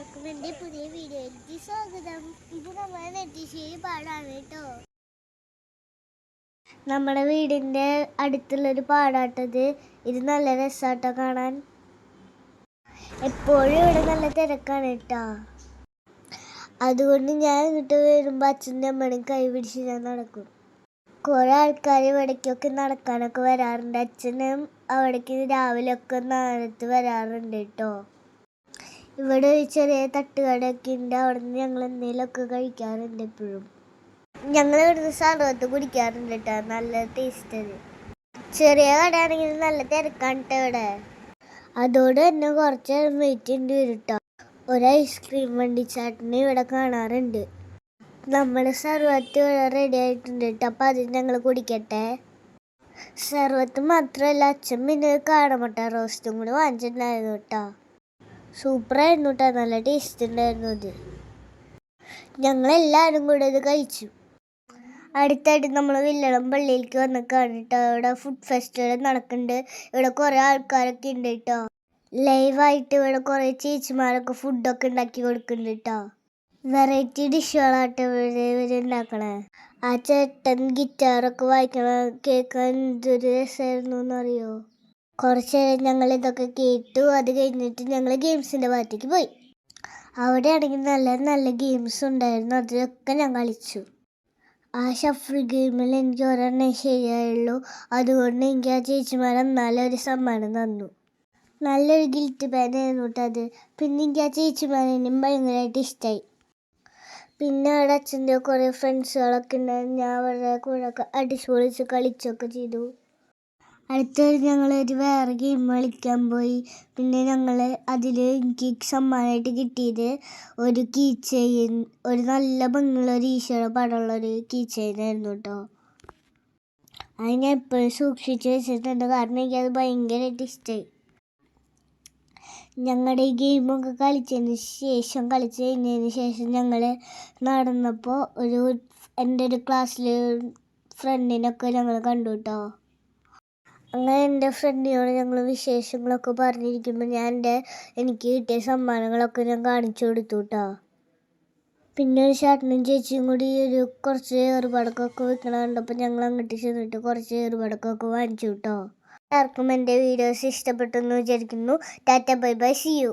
എല്ലാവർക്കും എന്റെ പുതിയ വീഡിയോയിലേക്ക് സ്വാഗതം. ഇത് നമ്മൾ നെറ്റിശ്ശേരി പാടാണ് കേട്ടോ. നമ്മുടെ വീടിന്റെ അടുത്തുള്ളൊരു പാടാട്ടത്. ഇത് നല്ല രസമാട്ടോ കാണാൻ. എപ്പോഴും ഇവിടെ നല്ല തിരക്കാണ് കേട്ടോ. അതുകൊണ്ട് ഞാൻ ഇങ്ങോട്ട് വരുമ്പോൾ അച്ഛന്റെ അമ്മയും കൈ പിടിച്ച് ഞാൻ നടക്കും. കുറേ ആൾക്കാർ ഇവിടേക്കൊക്കെ നടക്കാനൊക്കെ വരാറുണ്ട്. അച്ഛനും അവിടേക്ക് രാവിലെ ഒക്കെ നേരത്ത് വരാറുണ്ട് കേട്ടോ. ഇവിടെ ഒരു ചെറിയ തട്ടുകടയൊക്കെ ഉണ്ട്. അവിടെ നിന്ന് ഞങ്ങൾ എന്തെങ്കിലുമൊക്കെ കഴിക്കാറുണ്ട് എപ്പോഴും ഞങ്ങൾ ഇവിടുന്ന് സർവത്ത് കുടിക്കാറുണ്ട് കേട്ടോ. നല്ല ടേസ്റ്റ് ചെറിയ കടയാണെങ്കിൽ നല്ല തിരക്കാണ് കേട്ടോ ഇവിടെ. അതോട് തന്നെ കുറച്ച് വെയിറ്റ് ഉണ്ട് വരുട്ടോ ഒരു ഐസ്ക്രീം വണ്ടി ചാട്ടിനെ ഇവിടെ കാണാറുണ്ട്. നമ്മുടെ സർവത്ത് ഇവിടെ റെഡി ആയിട്ടുണ്ട് കേട്ടോ. അപ്പം അത് ഞങ്ങൾ കുടിക്കട്ടെ. സർവത്ത് മാത്രമല്ല അച്ഛൻ പിന്നെ കാടമുട്ട റോസ്റ്റും കൂടി വാങ്ങിച്ചിട്ടുണ്ടായിരുന്നു കേട്ടോ. സൂപ്പറായിരുന്നു കേട്ടോ നല്ല ടേസ്റ്റ് ഉണ്ടായിരുന്നു അത്. ഞങ്ങളെല്ലാവരും കൂടെ ഇത് കഴിച്ചു. അടുത്തായിട്ട് നമ്മൾ വില്ലളം പള്ളിയിലേക്ക് വന്ന കേട്ടോ ഇവിടെ ഫുഡ് ഫെസ്റ്റിവൽ നടക്കുന്നുണ്ട് ഇവിടെ കുറേ ആൾക്കാരൊക്കെ ഉണ്ട് കേട്ടോ ലൈവായിട്ട് ഇവിടെ കുറേ ചേച്ചിമാരൊക്കെ ഫുഡൊക്കെ ഉണ്ടാക്കി കൊടുക്കുന്നുണ്ട് കേട്ടോ വെറൈറ്റി ഡിഷുകളാട്ടോ ഉണ്ടാക്കണേ ആ ചേട്ടൻ ഗിറ്റാറൊക്കെ വായിക്കണ കേൾക്കാൻ എന്തൊരു രസമായിരുന്നു എന്നറിയോ? കുറച്ച് നേരം ഞങ്ങൾ ഇതൊക്കെ കേട്ടു അത് കഴിഞ്ഞിട്ട് ഞങ്ങൾ ഗെയിംസിന്റെ ഭാഗത്തേക്ക് പോയി. അവിടെയാണെങ്കിൽ നല്ല നല്ല ഗെയിംസ് ഉണ്ടായിരുന്നു അതിലൊക്കെ ഞാൻ കളിച്ചു. ആ ഷഫിൾ ഗെയിമിൽ എനിക്ക് ഒരെണ്ണം ശരിയായുള്ളൂ. അതുകൊണ്ട് എനിക്ക് ആ ചേച്ചിമാർ എന്നാലും ഒരു സമ്മാനം തന്നു. നല്ലൊരു ഗിൽറ്റ് പാനായിരുന്നു കേട്ടോ അത്. പിന്നെ എനിക്ക് ആ ചേച്ചിമാരെയും ഭയങ്കരമായിട്ട് ഇഷ്ടമായി പിന്നെ അവിടെ അച്ഛന്റെ കുറേ ഫ്രണ്ട്സുകളൊക്കെ ഉണ്ടായിരുന്നു. ഞാൻ അവരുടെ കൂടെ അടിച്ചു പൊളിച്ച് കളിച്ചൊക്കെ ചെയ്തു. അടുത്തൊരു ഒരു വേറെ ഗെയിം കളിക്കാൻ പോയി. പിന്നെ ഞങ്ങൾ അതിൽ എനിക്ക് സമ്മാനമായിട്ട് കിട്ടിയത് ഒരു കീ ഒരു നല്ല ഭംഗിയുള്ള ഒരു ഈശോയുടെ പടമുള്ള ഒരു കീ ആയിരുന്നു കേട്ടോ അത് ഞാൻ എപ്പോഴും സൂക്ഷിച്ച് വെച്ചിട്ടുണ്ട്. കാരണം എനിക്കത് ഭയങ്കരമായിട്ട് ഇഷ്ടമായി ഞങ്ങളുടെ ഈ ഗെയിമൊക്കെ കളിച്ചതിന് ശേഷം കളിച്ച് കഴിഞ്ഞതിന് ശേഷം ഞങ്ങൾ നടന്നപ്പോൾ ഒരു എന്റെ ഒരു ക്ലാസ്സിൽ ഫ്രണ്ടിനൊക്കെ ഞങ്ങൾ കണ്ടു കേട്ടോ അങ്ങനെ എന്റെ ഫ്രണ്ടിനോട് ഞങ്ങൾ വിശേഷങ്ങളൊക്കെ പറഞ്ഞിരിക്കുമ്പോൾ ഞാൻ എന്റെ എനിക്ക് കിട്ടിയ സമ്മാനങ്ങളൊക്കെ ഞാൻ കാണിച്ചു കൊടുത്തു കേട്ടോ പിന്നെ ഒരു ചേട്ടനും ചേച്ചിയും കൂടി ഒരു കുറച്ച് ഏറുപടക്കമൊക്കെ കണ്ടപ്പോൾ ഞങ്ങൾ അങ്ങോട്ട് ചെന്നിട്ട് കുറച്ച് ഏറുപടക്കമൊക്കെ വാങ്ങിച്ചു കേട്ടോ എല്ലാവർക്കും എന്റെ വീഡിയോസ് ഇഷ്ടപ്പെട്ടു എന്ന് വിചാരിക്കുന്നു. Tata bye bye see you